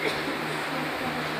フフフ。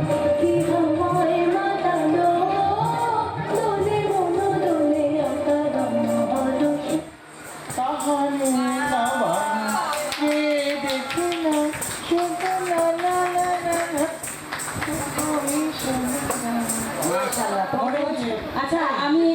আচ্ছা আমি